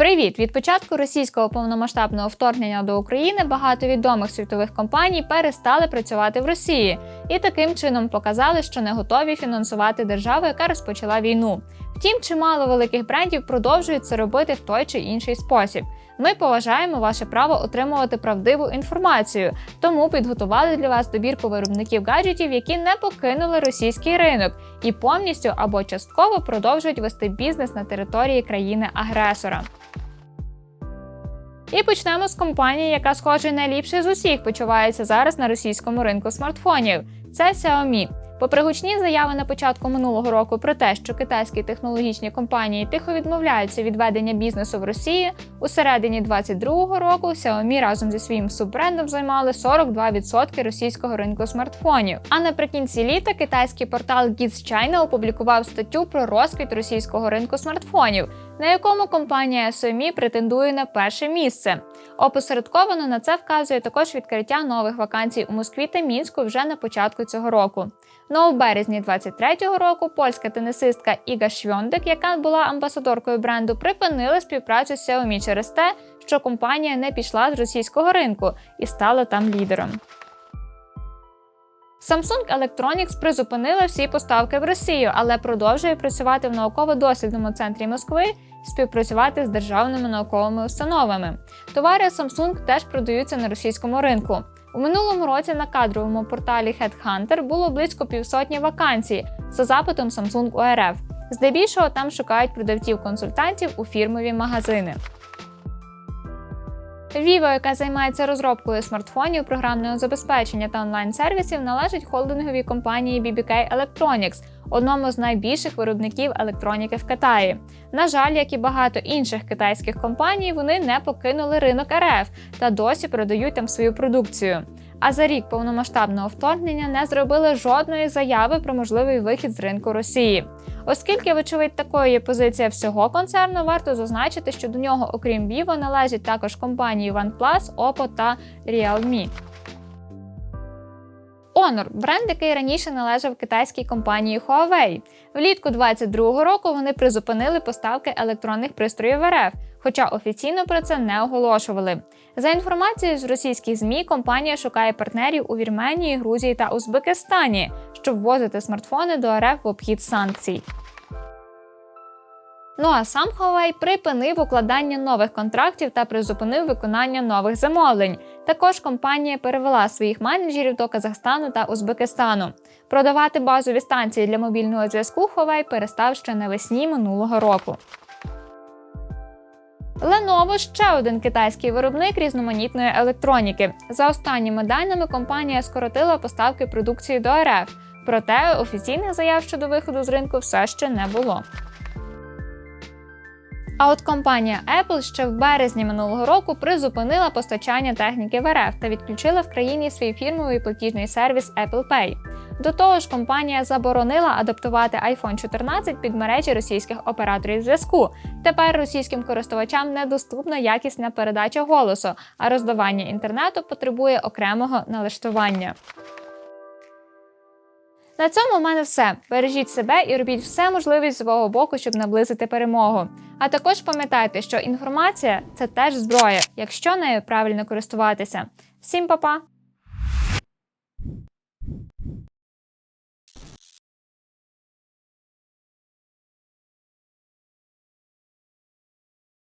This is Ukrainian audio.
Привіт! Від початку російського повномасштабного вторгнення до України багато відомих світових компаній перестали працювати в Росії і таким чином показали, що не готові фінансувати державу, яка розпочала війну. Втім, чимало великих брендів продовжують це робити в той чи інший спосіб. Ми поважаємо ваше право отримувати правдиву інформацію, тому підготували для вас добірку виробників гаджетів, які не покинули російський ринок і повністю або частково продовжують вести бізнес на території країни-агресора. І почнемо з компанії, яка, схоже, найліпше з усіх почувається зараз на російському ринку смартфонів. Це Xiaomi. Попри гучні заяви на початку минулого року про те, що китайські технологічні компанії тихо відмовляються від ведення бізнесу в Росії, у середині 2022 року Xiaomi разом зі своїм суббрендом займали 42% російського ринку смартфонів. А наприкінці літа китайський портал Giz China опублікував статтю про розквіт російського ринку смартфонів, на якому компанія Xiaomi претендує на перше місце. Опосередковано на це вказує також відкриття нових вакансій у Москві та Мінську вже на початку цього року. Ну у березні 23-го року польська тенісистка Іга Швьондек, яка була амбасадоркою бренду, припинила співпрацю з Xiaomi через те, що компанія не пішла з російського ринку і стала там лідером. Samsung Electronics призупинила всі поставки в Росію, але продовжує працювати в науково-дослідному центрі Москви співпрацювати з державними науковими установами. Товари Samsung теж продаються на російському ринку. У минулому році на кадровому порталі Headhunter було близько півсотні вакансій за запитом Samsung у РФ. Здебільшого там шукають продавців-консультантів у фірмові магазини. Vivo, яка займається розробкою смартфонів, програмного забезпечення та онлайн-сервісів, належить холдинговій компанії BBK Electronics, одному з найбільших виробників електроніки в Китаї. На жаль, як і багато інших китайських компаній, вони не покинули ринок РФ та досі продають там свою продукцію. А за рік повномасштабного вторгнення не зробили жодної заяви про можливий вихід з ринку Росії. Оскільки, вочевидь, такою є позиція всього концерну, варто зазначити, що до нього, окрім Vivo, належать також компанії OnePlus, Oppo та Realme. Honor – бренд, який раніше належав китайській компанії Huawei. Влітку 2022 року вони призупинили поставки електронних пристроїв в РФ, хоча офіційно про це не оголошували. За інформацією з російських ЗМІ, компанія шукає партнерів у Вірменії, Грузії та Узбекистані, щоб ввозити смартфони до РФ в обхід санкцій. Ну а сам Huawei припинив укладання нових контрактів та призупинив виконання нових замовлень. Також компанія перевела своїх менеджерів до Казахстану та Узбекистану. Продавати базові станції для мобільного зв'язку Huawei перестав ще навесні минулого року. Lenovo – ще один китайський виробник різноманітної електроніки. За останніми даними, компанія скоротила поставки продукції до РФ, проте офіційних заяв щодо виходу з ринку все ще не було. А от компанія Apple ще в березні минулого року призупинила постачання техніки в РФ та відключила в країні свій фірмовий платіжний сервіс Apple Pay. До того ж, компанія заборонила адаптувати iPhone 14 під мережі російських операторів зв'язку. Тепер російським користувачам недоступна якісна передача голосу, а роздавання інтернету потребує окремого налаштування. На цьому в мене все. Бережіть себе і робіть все можливе з свого боку, щоб наблизити перемогу. А також пам'ятайте, що інформація це теж зброя, якщо нею правильно користуватися. Всім па-па!